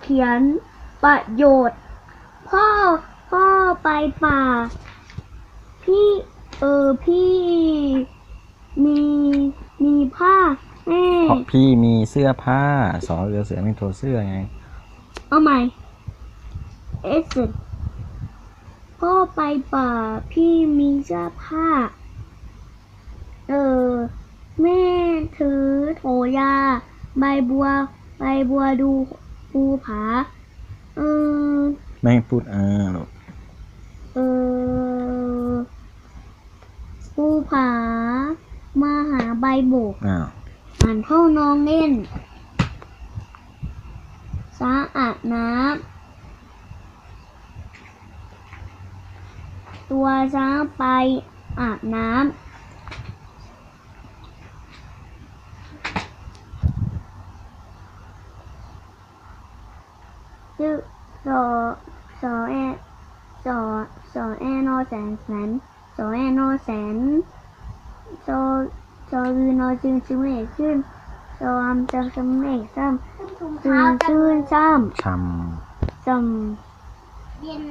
เขียนประโยชน์ พ่อพ่อไปป่า พี่เออพี่ มีมีผ้าแม่เพราะพี่มีเสื้อผ้า สอเรือเสือเป็นตัวเสื้อไง เอาใหม่เอสพ่อไปป่า พี่มีเสื้อผ้า เออ แม่ถือโถยา ใบบัว ใบบัวดู ภูผา เออไม่ให้พูดอ่าลูกเออภูผา มาหาใบโบกอ้าวอ่านเข้านองเล่นสาอาบน้ำ ตัวช้างไปอาบน้ำ ชื่อสอสอแอสอสอแอนอแสนแสนสอแอนอแสนสอสอวีนอจึงชื่อเมฆขึ้นสอมจะสมเมฆซ้ำจึงชื่นซ้ชำำซ้ำเย็น